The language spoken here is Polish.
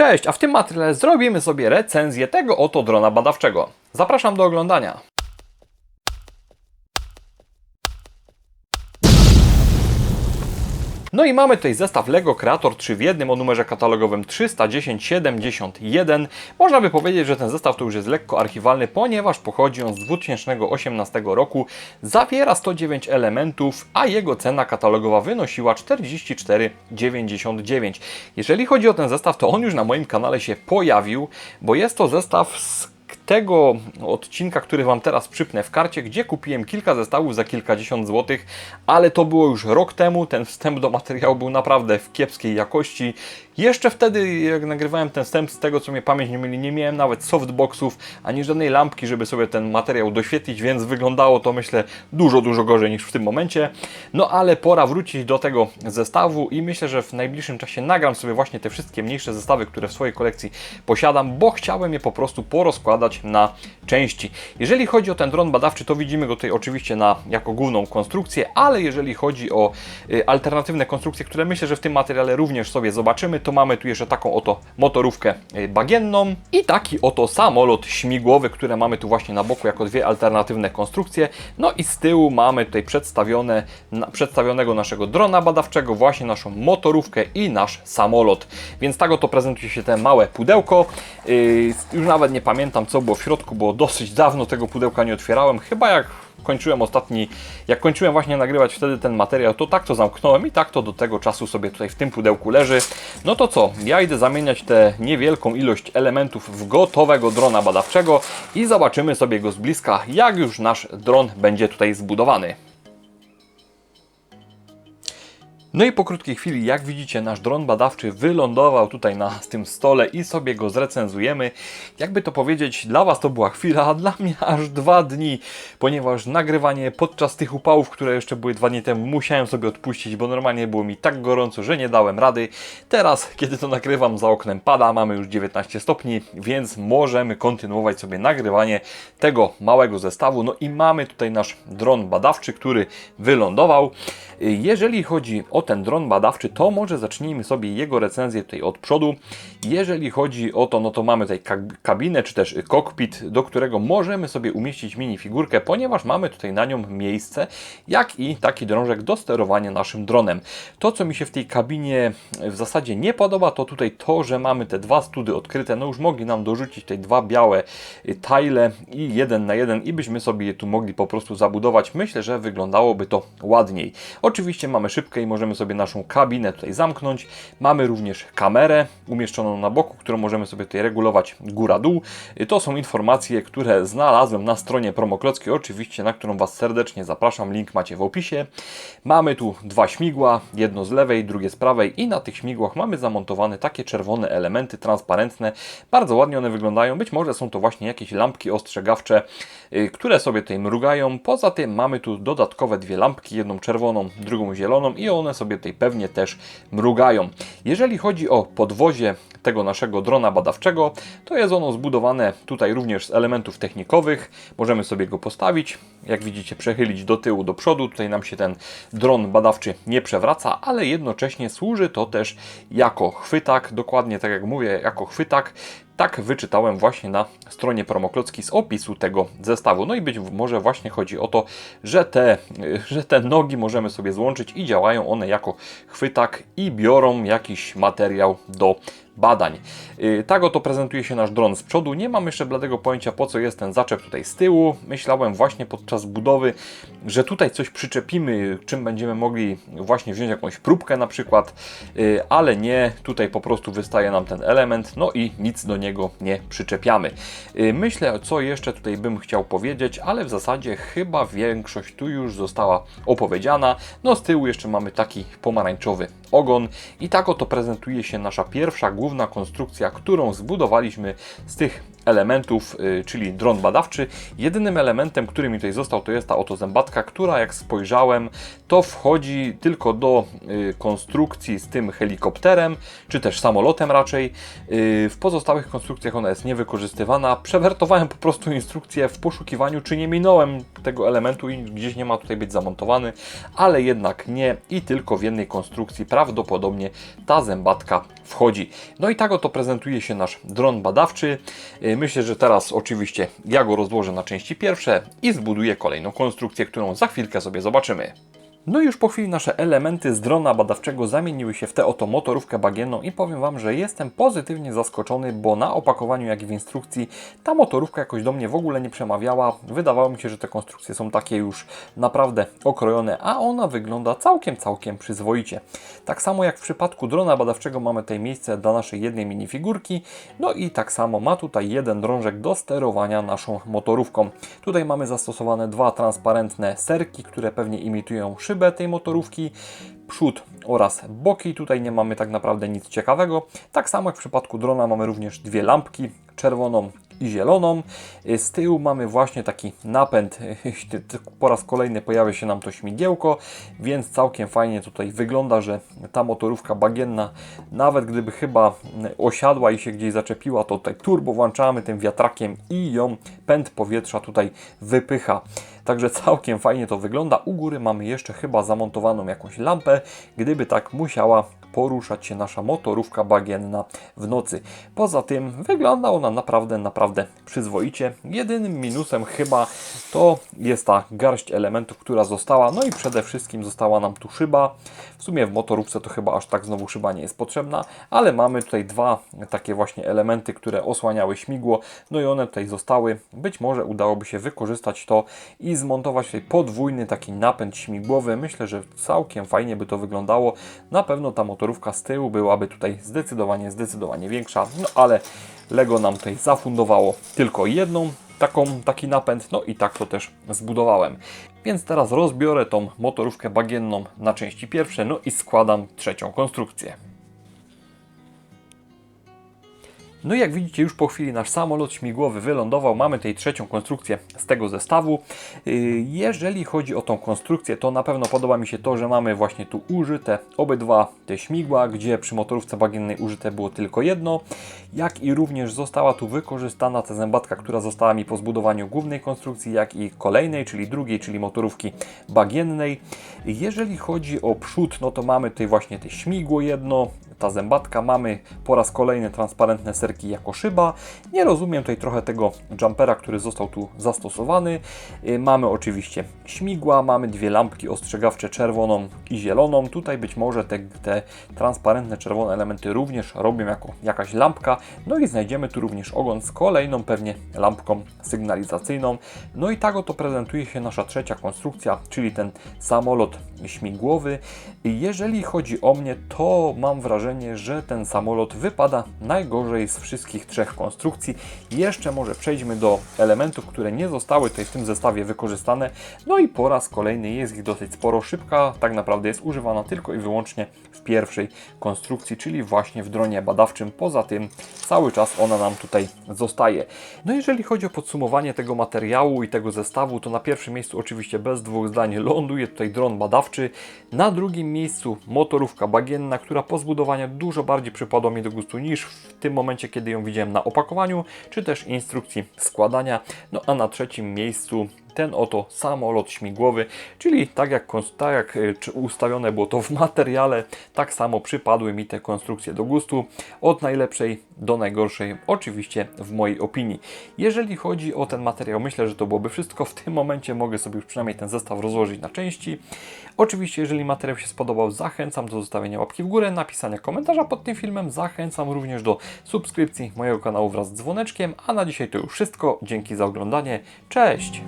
Cześć, a w tym materiale zrobimy sobie recenzję tego oto drona badawczego. Zapraszam do oglądania. No i mamy tutaj zestaw LEGO Creator 3 w jednym o numerze katalogowym 31071. Można by powiedzieć, że ten zestaw to już jest lekko archiwalny, ponieważ pochodzi on z 2018 roku, zawiera 109 elementów, a jego cena katalogowa wynosiła 44,99. Jeżeli chodzi o ten zestaw, to on już na moim kanale się pojawił, bo jest to zestaw z tego odcinka, który Wam teraz przypnę w karcie, gdzie kupiłem kilka zestawów za kilkadziesiąt złotych, ale to było już rok temu. Ten wstęp do materiału był naprawdę w kiepskiej jakości. Jeszcze wtedy, jak nagrywałem ten wstęp, z tego co mnie pamięć nie myli, nie miałem nawet softboxów, ani żadnej lampki, żeby sobie ten materiał doświetlić, więc wyglądało to myślę dużo, dużo gorzej niż w tym momencie. No ale pora wrócić do tego zestawu i myślę, że w najbliższym czasie nagram sobie właśnie te wszystkie mniejsze zestawy, które w swojej kolekcji posiadam, bo chciałem je po prostu porozkładać na części. Jeżeli chodzi o ten dron badawczy, to widzimy go tutaj oczywiście na, jako główną konstrukcję, ale jeżeli chodzi o y, alternatywne konstrukcje, które myślę, że w tym materiale również sobie zobaczymy, to mamy tu jeszcze taką oto motorówkę y, bagienną i taki oto samolot śmigłowy, które mamy tu właśnie na boku jako dwie alternatywne konstrukcje. No i z tyłu mamy tutaj przedstawione, przedstawionego naszego drona badawczego, właśnie naszą motorówkę i nasz samolot. Więc tak oto prezentuje się te małe pudełko. Yy, już nawet nie pamiętam co było w środku, bo dosyć dawno tego pudełka nie otwierałem. Chyba jak kończyłem ostatni, jak kończyłem właśnie nagrywać wtedy ten materiał, to tak to zamknąłem i tak to do tego czasu sobie tutaj w tym pudełku leży. No to co, ja idę zamieniać tę niewielką ilość elementów w gotowego drona badawczego i zobaczymy sobie go z bliska, jak już nasz dron będzie tutaj zbudowany. No i po krótkiej chwili, jak widzicie, nasz dron badawczy wylądował tutaj na tym stole i sobie go zrecenzujemy. Jakby to powiedzieć, dla Was to była chwila, a dla mnie aż dwa dni, ponieważ nagrywanie podczas tych upałów, które jeszcze były dwa dni temu, musiałem sobie odpuścić, bo normalnie było mi tak gorąco, że nie dałem rady. Teraz, kiedy to nagrywam, za oknem pada, mamy już 19 stopni, więc możemy kontynuować sobie nagrywanie tego małego zestawu. No i mamy tutaj nasz dron badawczy, który wylądował. Jeżeli chodzi o ten dron badawczy, to może zacznijmy sobie jego recenzję tutaj od przodu. Jeżeli chodzi o to, no to mamy tutaj kabinę, czy też kokpit, do którego możemy sobie umieścić minifigurkę, ponieważ mamy tutaj na nią miejsce, jak i taki drążek do sterowania naszym dronem. To, co mi się w tej kabinie w zasadzie nie podoba, to tutaj to, że mamy te dwa study odkryte, no już mogli nam dorzucić te dwa białe tile i jeden na jeden i byśmy sobie je tu mogli po prostu zabudować. Myślę, że wyglądałoby to ładniej. Oczywiście mamy szybkę i możemy sobie naszą kabinę tutaj zamknąć. Mamy również kamerę umieszczoną na boku, którą możemy sobie tutaj regulować góra-dół. To są informacje, które znalazłem na stronie Promoklockiej, oczywiście, na którą Was serdecznie zapraszam. Link macie w opisie. Mamy tu dwa śmigła, jedno z lewej, drugie z prawej i na tych śmigłach mamy zamontowane takie czerwone elementy transparentne. Bardzo ładnie one wyglądają. Być może są to właśnie jakieś lampki ostrzegawcze, y, które sobie tutaj mrugają. Poza tym mamy tu dodatkowe dwie lampki, jedną czerwoną, drugą zieloną i one sobie tutaj pewnie też mrugają. Jeżeli chodzi o podwozie tego naszego drona badawczego, to jest ono zbudowane tutaj również z elementów technikowych. Możemy sobie go postawić, jak widzicie przechylić do tyłu, do przodu. Tutaj nam się ten dron badawczy nie przewraca, ale jednocześnie służy to też jako chwytak, dokładnie tak jak mówię, jako chwytak tak wyczytałem właśnie na stronie Promoklocki z opisu tego zestawu. No i być może właśnie chodzi o to, że te, że te nogi możemy sobie złączyć i działają one jako chwytak i biorą jakiś materiał do badań. Yy, tak oto prezentuje się nasz dron z przodu. Nie mam jeszcze bladego pojęcia po co jest ten zaczep tutaj z tyłu. Myślałem właśnie podczas budowy, że tutaj coś przyczepimy, czym będziemy mogli właśnie wziąć jakąś próbkę na przykład, yy, ale nie, tutaj po prostu wystaje nam ten element, no i nic do niego nie przyczepiamy. Yy, myślę, co jeszcze tutaj bym chciał powiedzieć, ale w zasadzie chyba większość tu już została opowiedziana. No z tyłu jeszcze mamy taki pomarańczowy ogon i tak oto prezentuje się nasza pierwsza główna konstrukcja, którą zbudowaliśmy z tych elementów, y, czyli dron badawczy. Jedynym elementem, który mi tutaj został, to jest ta oto zębatka, która jak spojrzałem, to wchodzi tylko do y, konstrukcji z tym helikopterem, czy też samolotem raczej. Y, w pozostałych konstrukcjach ona jest niewykorzystywana. Przewertowałem po prostu instrukcję w poszukiwaniu, czy nie minąłem tego elementu i gdzieś nie ma tutaj być zamontowany, ale jednak nie i tylko w jednej konstrukcji prawdopodobnie ta zębatka wchodzi. No i tak oto prezentuje się nasz dron badawczy. Yy, Myślę, że teraz oczywiście ja go rozłożę na części pierwsze i zbuduję kolejną konstrukcję, którą za chwilkę sobie zobaczymy. No i już po chwili nasze elementy z drona badawczego zamieniły się w tę oto motorówkę bagienną i powiem Wam, że jestem pozytywnie zaskoczony, bo na opakowaniu jak i w instrukcji ta motorówka jakoś do mnie w ogóle nie przemawiała. Wydawało mi się, że te konstrukcje są takie już naprawdę okrojone, a ona wygląda całkiem, całkiem przyzwoicie. Tak samo jak w przypadku drona badawczego mamy tutaj miejsce dla naszej jednej minifigurki, no i tak samo ma tutaj jeden drążek do sterowania naszą motorówką. Tutaj mamy zastosowane dwa transparentne serki, które pewnie imitują szybę tej motorówki, przód oraz boki. Tutaj nie mamy tak naprawdę nic ciekawego. Tak samo jak w przypadku drona mamy również dwie lampki, czerwoną i zieloną. Z tyłu mamy właśnie taki napęd. Po raz kolejny pojawia się nam to śmigiełko, więc całkiem fajnie tutaj wygląda, że ta motorówka bagienna, nawet gdyby chyba osiadła i się gdzieś zaczepiła, to tutaj turbo włączamy tym wiatrakiem i ją pęd powietrza tutaj wypycha. Także całkiem fajnie to wygląda. U góry mamy jeszcze chyba zamontowaną jakąś lampę, gdyby tak musiała poruszać się nasza motorówka bagienna w nocy. Poza tym wygląda ona naprawdę, naprawdę przyzwoicie. Jedynym minusem chyba to jest ta garść elementów, która została. No i przede wszystkim została nam tu szyba. W sumie w motorówce to chyba aż tak znowu szyba nie jest potrzebna, ale mamy tutaj dwa takie właśnie elementy, które osłaniały śmigło. No i one tutaj zostały. Być może udałoby się wykorzystać to i zmontować tutaj podwójny taki napęd śmigłowy. Myślę, że całkiem fajnie by to wyglądało. Na pewno ta motorówka z tyłu byłaby tutaj zdecydowanie, zdecydowanie większa. No ale Lego nam tutaj zafundowało tylko jedną taką, taki napęd, no i tak to też zbudowałem. Więc teraz rozbiorę tą motorówkę bagienną na części pierwsze, no i składam trzecią konstrukcję. No i jak widzicie, już po chwili nasz samolot śmigłowy wylądował. Mamy tutaj trzecią konstrukcję z tego zestawu. Yy, Jeżeli chodzi o tą konstrukcję, to na pewno podoba mi się to, że mamy właśnie tu użyte obydwa te śmigła, gdzie przy motorówce bagiennej użyte było tylko jedno. Jak i również została tu wykorzystana ta zębatka, która została mi po zbudowaniu głównej konstrukcji, jak i kolejnej, czyli drugiej, czyli motorówki bagiennej. Jeżeli chodzi o przód, no to mamy tutaj właśnie te śmigło jedno, ta zębatka. Mamy po raz kolejny transparentne serki jako szyba. Nie rozumiem tutaj trochę tego jumpera, który został tu zastosowany. Y, Mamy oczywiście śmigła, mamy dwie lampki ostrzegawcze czerwoną i zieloną. Tutaj być może te, te transparentne czerwone elementy również robią jako jakaś lampka. No i znajdziemy tu również ogon z kolejną pewnie lampką sygnalizacyjną. No i tak oto prezentuje się nasza trzecia konstrukcja, czyli ten samolot śmigłowy. Jeżeli chodzi o mnie, to mam wrażenie, że ten samolot wypada najgorzej z wszystkich trzech konstrukcji. Jeszcze może przejdźmy do elementów, które nie zostały tutaj w tym zestawie wykorzystane. No i po raz kolejny jest ich dosyć sporo. Szybka tak naprawdę jest używana tylko i wyłącznie w pierwszej konstrukcji, czyli właśnie w dronie badawczym. Poza tym cały czas ona nam tutaj zostaje. No jeżeli chodzi o podsumowanie tego materiału i tego zestawu, to na pierwszym miejscu oczywiście bez dwóch zdań ląduje tutaj dron badawczy. Na drugim miejscu motorówka bagienna, która po zbudowaniu dużo bardziej przypadła mi do gustu niż w tym momencie, kiedy ją widziałem na opakowaniu, czy też instrukcji składania. No a na trzecim miejscu ten oto samolot śmigłowy, czyli tak jak, tak jak czy ustawione było to w materiale, tak samo przypadły mi te konstrukcje do gustu, od najlepszej do najgorszej, oczywiście w mojej opinii. Jeżeli chodzi o ten materiał, myślę, że to byłoby wszystko. W tym momencie mogę sobie już przynajmniej ten zestaw rozłożyć na części. Oczywiście, jeżeli materiał się spodobał, zachęcam do zostawienia łapki w górę, napisania komentarza pod tym filmem. Zachęcam również do subskrypcji mojego kanału wraz z dzwoneczkiem. A na dzisiaj to już wszystko. Dzięki za oglądanie. Cześć!